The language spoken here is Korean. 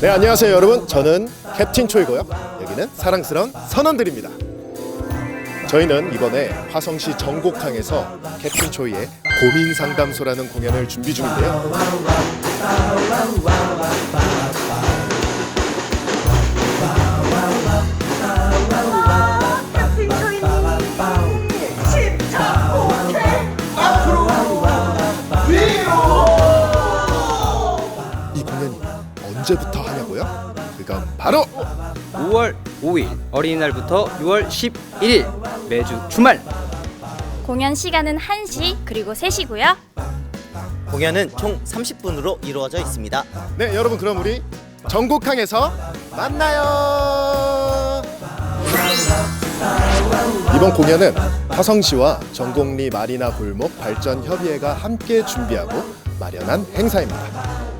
네 안녕하세요 여러분. 저는 캡틴 초이고요. 여기는 사랑스러운 선원들입니다. 저희는 이번에 화성시 정곡항에서 캡틴 초이의 고민 상담소라는 공연을 준비 중인데요 언제부터 하냐고요? 그건 바로 5월 5일 어린이날부터 6월 11일 매주 주말 공연 시간은 1시 그리고 3시고요. 공연은 총 30분으로 이루어져 있습니다. 네 여러분 그럼 우리 정곡항에서 만나요 이번 공연은 화성시와 정곡리 마리나 골목 발전 협의회가 함께 준비하고 마련한 행사입니다